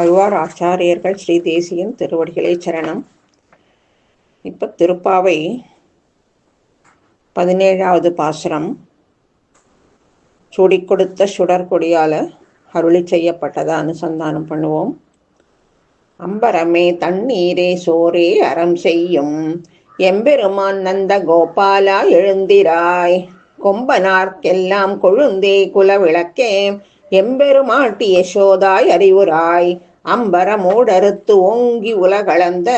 ஆழ்வார் ஆச்சாரியர்கள் ஸ்ரீ தேசியன் திருவடிகளே சரணம். இப்போ திருப்பாவை பதினேழாவது பாசுரம். சுடி கொடுத்த சுடற்கொடியால் அருளி செய்யப்பட்டதை அனுசந்தானம் பண்ணுவோம். அம்பரமே தண்ணீரே சோரே அறம் செய்யும். எம்பெருமான் நந்த கோபாலா எழுந்திராய். கொம்பனார்க்கெல்லாம் கொழுந்தே குல விளக்கே எம்பெருமாட்டி யசோதாய் அறிவுராய். அம்பர மூடறுத்து ஓங்கி உலகளந்த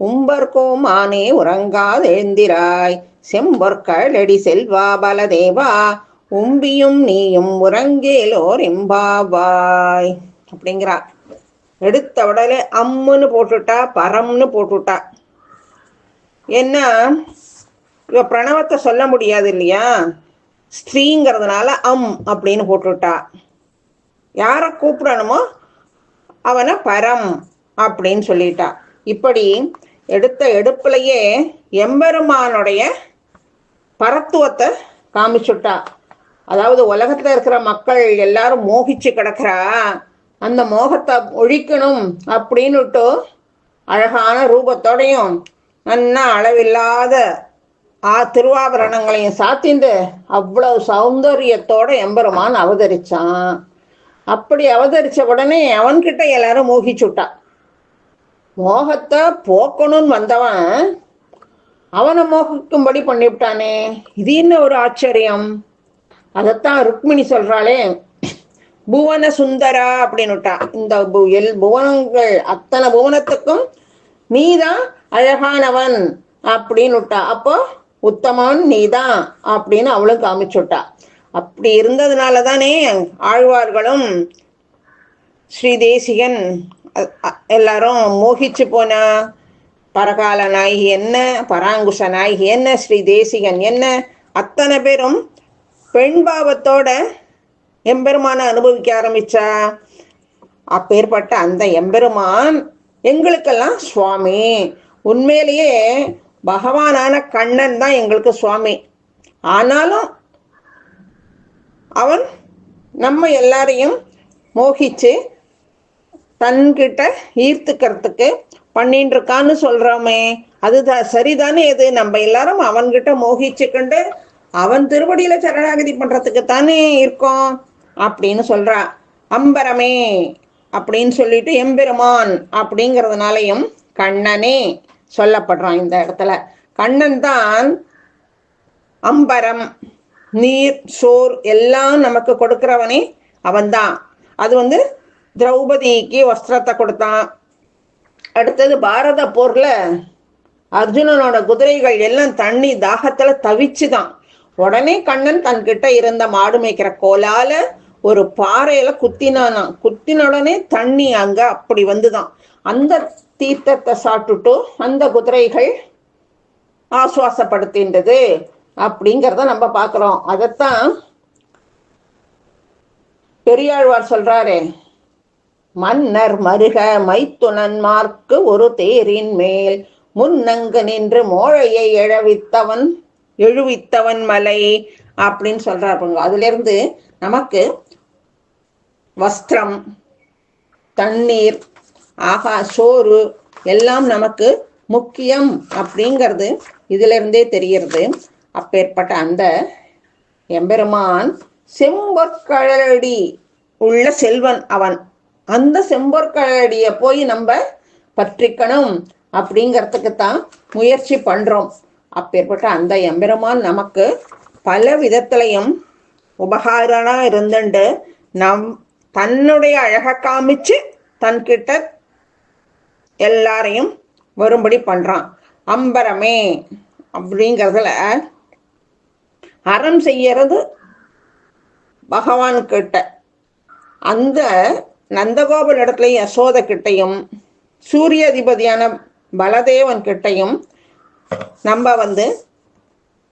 உம்பர்கோமானே உறங்காதெழுந்திராய் செம்பொற்களடி செல்வா பலதேவா உம்பியும் நீயும் உறங்கேலோர் எம்பாவாய். அப்படிங்கிறா. எடுத்த உடனே அம்முன்னு போட்டுட்டா பரம்னு போட்டுட்டா. என்ன இவ பிரணவத்தை சொல்ல முடியாது இல்லையா? ஸ்ரீங்கிறதுனால அம் அப்படின்னு போட்டுட்டா. யாரை கூப்பிடணுமோ அவனை பரம் அப்படின்னு சொல்லிட்டா. இப்படி எடுத்த எடுப்புலையே எம்பெருமானுடைய பரத்துவத்தை காமிச்சுட்டா. அதாவது உலகத்துல இருக்கிற மக்கள் எல்லாரும் மோகிச்சு கிடக்குறா. அந்த மோகத்தை ஒழிக்கணும் அப்படின்னுட்டு அழகான ரூபத்தோடையும் நன்னா அளவில்லாத ஆ திருவாபரணங்களையும் சாத்திண்டு அவ்வளவு சௌந்தரியத்தோட எம்பெருமான் அவதரிச்சான். அப்படி அவதரிச்ச உடனே அவன்கிட்ட எல்லாரும் மோகிச்சுட்டான் மோகத்தை போக்கணும்னு வந்தவன் அவனை மோகிக்கும்படி பண்ணிவிட்டானே. இது என்ன ஒரு ஆச்சரியம்? அதைத்தான் ருக்மிணி சொல்றாளே புவன சுந்தரா அப்படின்னுட்டா. இந்த பு- எல் புவனங்கள் அத்தனை புவனத்துக்கும் நீதான் அழகானவன் அப்படின்னுட்டா. அப்போ உத்தமன் நீதான் அப்படின்னு அவளும் காமிச்சுட்டா. அப்படி இருந்ததுனால தானே ஆழ்வார்களும் ஸ்ரீ தேசிகன் எல்லாரும் மோகிச்சு போனா பரகால நாயகி என்ன பராங்குஷ நாயகி என்ன ஸ்ரீ தேசிகன் என்ன அத்தனை பேரும் பெண் பாவத்தோட எம்பெருமான அனுபவிக்க ஆரம்பிச்சா? அப்பேற்பட்ட அந்த எம்பெருமான் எங்களுக்கெல்லாம் சுவாமி. உண்மையிலேயே பகவானான கண்ணன் தான் எங்களுக்கு சுவாமி. ஆனாலும் அவன் நம்ம எல்லாரையும் மோகிச்சு தன்கிட்ட ஈர்த்துக்கிறதுக்கு பண்ணிட்டு இருக்கான்னு சொல்றோமே. அதுதான் சரிதானே இது? நம்ம எல்லாரும் அவன்கிட்ட மோகிச்சுக்கிண்டு அவன் திருவடியில சரணாகதி பண்றதுக்கு தானே இருக்கோம் அப்படின்னு சொல்றா. அம்பரமே அப்படின்னு சொல்லிட்டு எம்பெருமான் அப்படிங்கிறதுனாலையும் கண்ணனே சொல்லப்படுறான் இந்த இடத்துல. கண்ணன் தான் அம்பரம். நீர் சோர் எல்லாம் நமக்கு கொடுக்கிறவனே அவன்தான். அது வந்து திரௌபதிக்கு வஸ்திரத்தை கொடுத்தான். அடுத்தது பாரத போர்ல அர்ஜுனனோட குதிரைகள் எல்லாம் தண்ணி தாகத்துல தவிச்சுதான். உடனே கண்ணன் தன்கிட்ட இருந்த மாடு மேய்க்கிற கோலால ஒரு பாறையில குத்தினானா குத்தின உடனே தண்ணி அங்க அப்படி வந்துதான். அந்த தீர்த்தத்தை சாப்பிட்டுட்டு அந்த குதிரைகள் ஆசுவாசப்படுத்தின்றது. அப்படிங்கிறத நம்ம பார்க்குறோம் அதைத்தான் பெரியாழ்வார் சொல்றாரே மன்னர் மருக மைத்துனன்மார்க்கு ஒரு தேரின் மேல் முன்னங்கு நின்று மோழையை எழவித்தவன் எழுவித்தவன் மலை அப்படின்னு சொல்றார் பாருங்க. அதுல இருந்து நமக்கு வஸ்திரம் தண்ணீர் ஆகா சோறு எல்லாம் நமக்கு முக்கியம் அப்படிங்கிறது இதுல இருந்தே தெரிகிறது அப்பேற்பட்ட அந்த எம்பெருமான் செம்பொற்கழடி உள்ள செல்வன் அவன். அந்த செம்பொற்கழலடிய போய் நம்ம பற்றிக்கணும் அப்படிங்கிறதுக்கு தான் முயற்சி பண்றோம். அப்பேற்பட்ட அந்த எம்பெருமான் நமக்கு பல விதத்திலையும் உபகாரனா இருந்துண்டு. நம் தன்னுடைய அழக காமிச்சு தன்கிட்ட எல்லாரையும் வரும்படி பண்றான். அம்பரமே அப்படிங்கிறதுல அறம் செய்யறது பகவான் கிட்ட. அந்த நந்தகோபன் இடத்துலையும் யசோத கிட்டையும் சூரிய அதிபதியான பலதேவன் கிட்டையும் நம்ம வந்து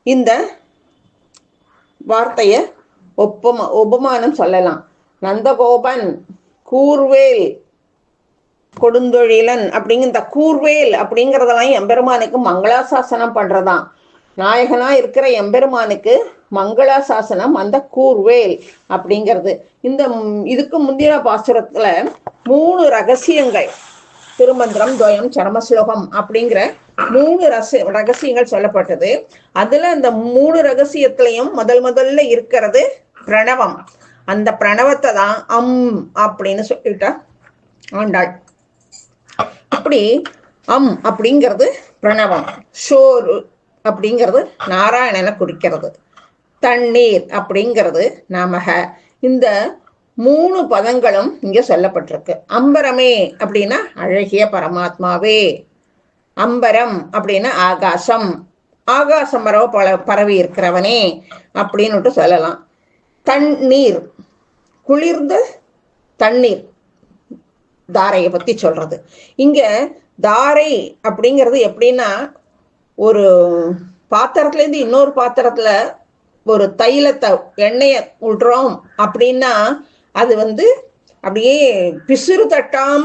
இந்த வார்த்தையை ஒப்பும உபமானம் சொல்லலாம். நந்தகோபன் கூர்வேல் கொடுந்தொழிலன் அப்படிங்கிற இந்த கூர்வேல் அப்படிங்கிறதெல்லாம் எம்பெருமானுக்கு மங்களாசாசனம் பண்றதாம் நாயகனா இருக்கிற எம்பெருமானுக்கு மங்களாசாசனம் அந்த கூர்வேல் அப்படிங்கிறது. இந்த இதுக்கு முந்தின பாசுரத்துல மூணு ரகசியங்கள். திருமந்திரம் துவயம் சரமஸ்லோகம் அப்படிங்கிற மூணு ரச ரகசியங்கள் சொல்லப்பட்டது. அதுல அந்த மூணு ரகசியத்திலையும் முதல் முதல்ல இருக்கிறது பிரணவம். அந்த பிரணவத்தை தான் அம் அப்படின்னு சொல்லிட்டா ஆண்டாள். அப்படி அம் அப்படிங்கிறது பிரணவம். ஷோரு அப்படிங்கிறது நாராயணனை குறிக்கிறது. தண்ணீர் அப்படிங்கிறது நமக. இந்த மூணு பதங்களும் இங்க சொல்லப்பட்டிருக்கு. அம்பரமே அப்படின்னா அழகிய பரமாத்மாவே. அம்பரம் அப்படின்னா ஆகாசம். ஆகாசம் பரவ பல பரவி இருக்கிறவனே அப்படின்னுட்டு சொல்லலாம். தண்ணீர். குளிர்ந்த தண்ணீர். தாரையை பத்தி சொல்றது. இங்க தாரை அப்படிங்கிறது எப்படின்னா ஒரு பாத்திரத்துலேருந்து இன்னொரு பாத்திரத்துல ஒரு தைலத்தை எண்ணெயை விடுறோம் அப்படின்னா அது வந்து அப்படியே பிசுறு தட்டாம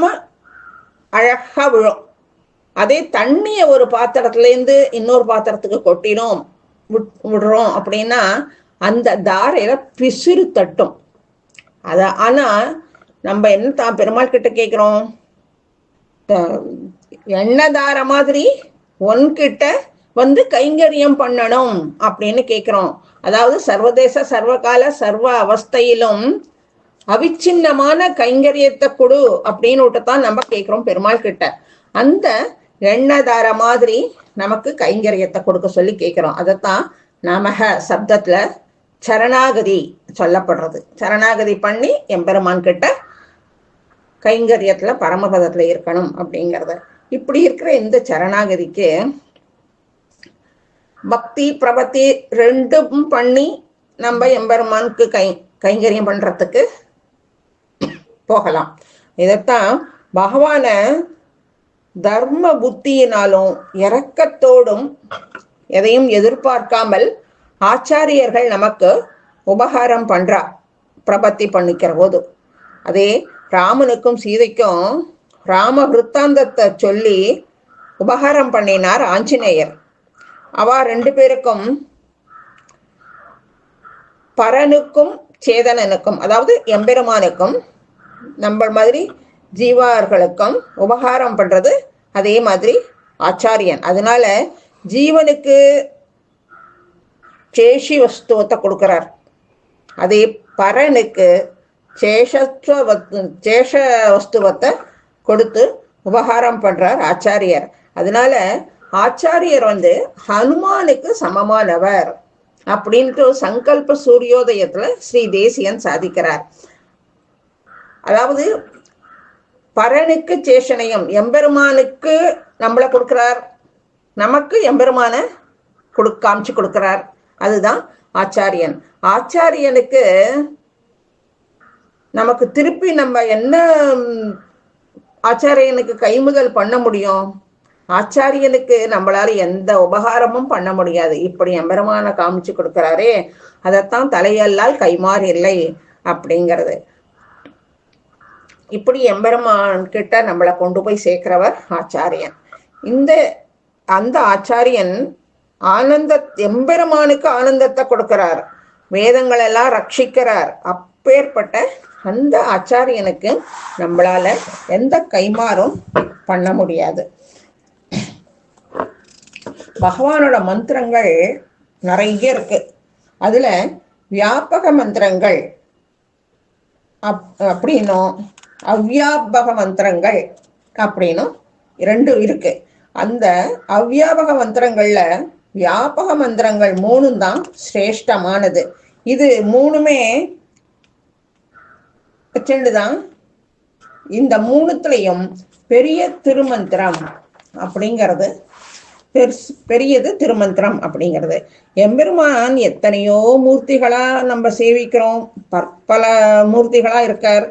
அழகா விழும். அதே தண்ணியை ஒரு பாத்திரத்துலேருந்து இன்னொரு பாத்திரத்துக்கு கொட்டினோம் விட்- விடுறோம் அப்படின்னா அந்த தாரையில பிசுறு தட்டும். அத ஆனா நம்ம என்ன தான் பெருமாள் கிட்ட கேக்குறோம் எண்ணெய் தாரை மாதிரி உன்கிட்ட வந்து கைங்கரியம் பண்ணணும் அப்படின்னு கேக்குறோம். அதாவது சர்வதேச சர்வகால சர்வ அவஸ்தையிலும் அவிச்சின்னமான கைங்கரியத்தை கொடு அப்படின்னு தான் நம்ம கேக்குறோம் பெருமாள் கிட்ட. அந்த எண்ணதார மாதிரி நமக்கு கைங்கரியத்தை கொடுக்க சொல்லி கேட்கிறோம் அதைத்தான் நமக சப்தத்துல சரணாகதி சொல்லப்படுறது. சரணாகதி பண்ணி எம்பெருமான் கிட்ட கைங்கரியத்துல பரமபதத்துல இருக்கணும் அப்படிங்கறத. இப்படி இருக்கிற இந்த சரணாகதிக்கு பக்தி பிரபத்தி ரெண்டும் பண்ணி நம்ம எம்பெருமானுக்கு கை கைங்கரியம் பண்றதுக்கு போகலாம். இதைத்தான் பகவான தர்ம புத்தியினாலும் இரக்கத்தோடும் எதையும் எதிர்பார்க்காமல் ஆச்சாரியர்கள் நமக்கு உபகாரம் பண்றா பிரபத்தி பண்ணிக்கிற போது. அதே ராமனுக்கும் சீதைக்கும் ராம விருத்தாந்தத்தை சொல்லி உபகாரம் பண்ணினார் ஆஞ்சநேயர். அவ ரெண்டு பேருக்கும் பரனுக்கும் சேதனனுக்கும் அதாவது எம்பெருமானுக்கும் நம்ம மாதிரி ஜீவார்களுக்கும் உபகாரம் பண்றது அதே மாதிரி ஆச்சாரியன். அதனால ஜீவனுக்கு சேஷி வஸ்துவத்தை கொடுக்கிறார். அதே பரனுக்கு சேஷத்துவ சேஷ வஸ்துவத்தை கொடுத்து உபகாரம் பண்றார் ஆச்சாரியர். அதனால ஆச்சாரியர் வந்து ஹனுமானுக்கு சமமானவர் அப்படின்ட்டு சங்கல்ப சூரியோதயத்துல ஸ்ரீ தேசியன் சாதிக்கிறார். அதாவது பரனுக்கு சேஷனையும் எம்பெருமானுக்கு நம்மளை கொடுக்கிறார். நமக்கு எம்பெருமான கொடு காமிச்சு கொடுக்கிறார். அதுதான் ஆச்சாரியன். ஆச்சாரியனுக்கு நமக்கு திருப்பி நம்ம என்ன ஆச்சாரியனுக்கு கைமுதல் பண்ண முடியும்? ஆச்சாரியனுக்கு நம்மளால எந்த உபகாரமும் பண்ண முடியாது. இப்படி எம்பெருமான காமிச்சு கொடுக்கிறாரே அதைத்தான் தலையல்லால் கைமாறு இல்லை அப்படிங்கிறது. இப்படி எம்பெருமான் கிட்ட நம்மளை கொண்டு போய் சேர்க்கிறவர் ஆச்சாரியன். இந்த அந்த ஆச்சாரியன் ஆனந்த எம்பெருமானுக்கு ஆனந்தத்தை கொடுக்கிறார். வேதங்கள் எல்லாம் ரட்சிக்கிறார். அப்பேற்பட்ட அந்த ஆச்சாரியனுக்கு நம்மளால எந்த கைமாறும் பண்ண முடியாது. பகவானோட மந்திரங்கள் நிறைய இருக்கு. அதுல வியாபக மந்திரங்கள் அப் அப்படின்னும் அவ்யாபக மந்திரங்கள் அப்படின்னும் ரெண்டு இருக்கு. அந்த அவ்யாபக மந்திரங்கள்ல வியாபக மந்திரங்கள் மூணும் தான் சிரேஷ்டமானது. இது மூணுமே வச்சுண்டுதான் இந்த மூணுத்துலயும் பெரிய திருமந்திரம் அப்படிங்கிறது பெருசு பெரியது திருமந்திரம் அப்படிங்கிறது. எம்பெருமான் எத்தனையோ மூர்த்திகளா நம்ம சேவிக்கிறோம். பற்பல மூர்த்திகளா இருக்கார்.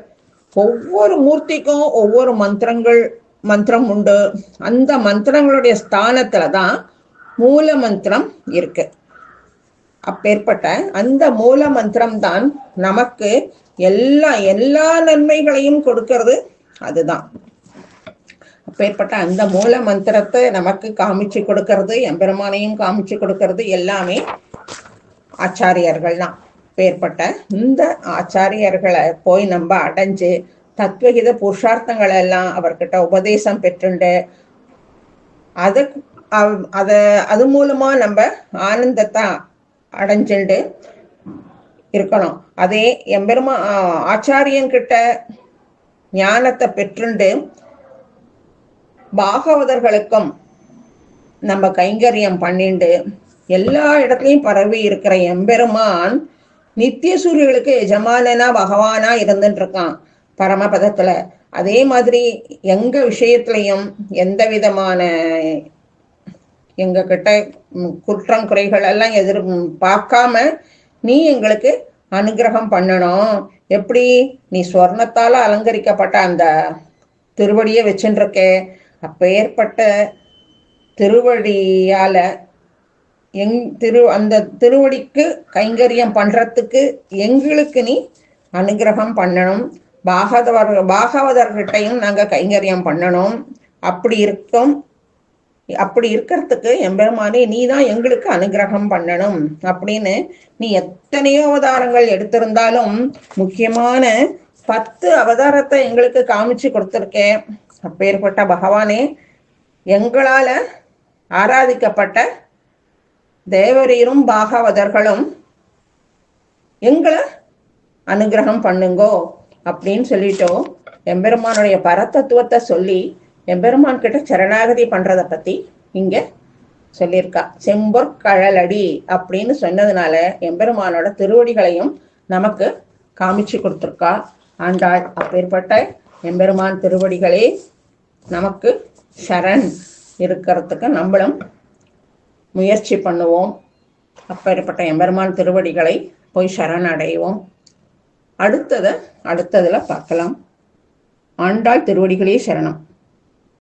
ஒவ்வொரு மூர்த்திக்கும் ஒவ்வொரு மந்திரங்கள் மந்திரம் உண்டு. அந்த மந்திரங்களுடைய ஸ்தானத்துல தான் மூல மந்திரம் இருக்கு. அப்பேற்பட்ட அந்த மூல மந்திரம் தான் நமக்கு எல்லா எல்லா நன்மைகளையும் கொடுக்கறது அதுதான். அப்பேற்பட்ட அந்த மூல மந்திரத்தை நமக்கு காமிச்சு கொடுக்கறது எம்பெருமானையும் காமிச்சு கொடுக்கறது எல்லாமே ஆச்சாரியர்கள் தான் பேர்பட்ட இந்த ஆச்சாரியர்களை போய் நம்ம அடைஞ்சு தத்துவகித புருஷார்த்தங்கள் எல்லாம் அவர்கிட்ட உபதேசம் பெற்றுண்டு அது அதை அது மூலமா நம்ம ஆனந்தத்தை அடைஞ்சுண்டு இருக்கணும். அதே எம்பெருமா ஆச்சாரியன் கிட்ட ஞானத்தை பெற்றுண்டு பாகவதர்களுக்கும் நம்ம கைங்கரியம் பண்ணிண்டு எல்லா இடத்துலையும் பரவி இருக்கிற எம்பெருமான் நித்திய சூரியர்களுக்கு எஜமானனா பகவானா இருந்துட்டு இருக்கான் பரமபதத்துல. அதே மாதிரி எங்க விஷயத்திலையும் எந்த விதமான எங்க கிட்ட குற்றம் குறைகள் எல்லாம் எதிர் பார்க்காம நீ எங்களுக்கு அனுகிரகம் பண்ணணும். எப்படி? நீ ஸ்வர்ணத்தால அலங்கரிக்கப்பட்ட அந்த திருவடியை வச்சுருக்கே அப்பேற்பட்ட திருவடியால எங் திரு அந்த திருவடிக்கு கைங்கரியம் பண்றதுக்கு எங்களுக்கு நீ அனுகிரகம் பண்ணணும். பாகவதர் பாகவதர்கிட்டையும் நாங்கள் கைங்கரியம் பண்ணணும். அப்படி இருக்கும் அப்படி இருக்கிறதுக்கு எம்பெருமானே நீ தான் எங்களுக்கு அனுகிரகம் பண்ணணும். அப்படின்னு நீ எத்தனையோ அவதாரங்கள் எடுத்திருந்தாலும் முக்கியமான பத்து அவதாரத்தை எங்களுக்கு காமிச்சு கொடுத்துருக்கேன் அப்பேற்பட்ட பகவானே எங்களால ஆராதிக்கப்பட்ட தேவரீரும் பாகவதர்களும் எங்களை அனுகிரகம் பண்ணுங்கோ அப்படின்னு சொல்லிட்டோம் எம்பெருமானுடைய பரதத்துவத்தை சொல்லி எம்பெருமான் கிட்ட சரணாகதி பண்றத பத்தி இங்க சொல்லியிருக்கா. செம்பொற்கழலடி அப்படின்னு சொன்னதுனால எம்பெருமானோட திருவடிகளையும் நமக்கு காமிச்சு கொடுத்துருக்கா. ஆண்டாள் அப்பேற்பட்ட எம்பெருமான் திருவடிகளே நமக்கு சரண் இருக்கிறதுக்கு நம்மளும் முயற்சி பண்ணுவோம். அப்பேற்பட்ட எம்பெருமான் திருவடிகளை போய் சரண் அடைவோம் அடுத்ததை அடுத்ததில் பார்க்கலாம். ஆண்டாள் திருவடிகளே சரணம்.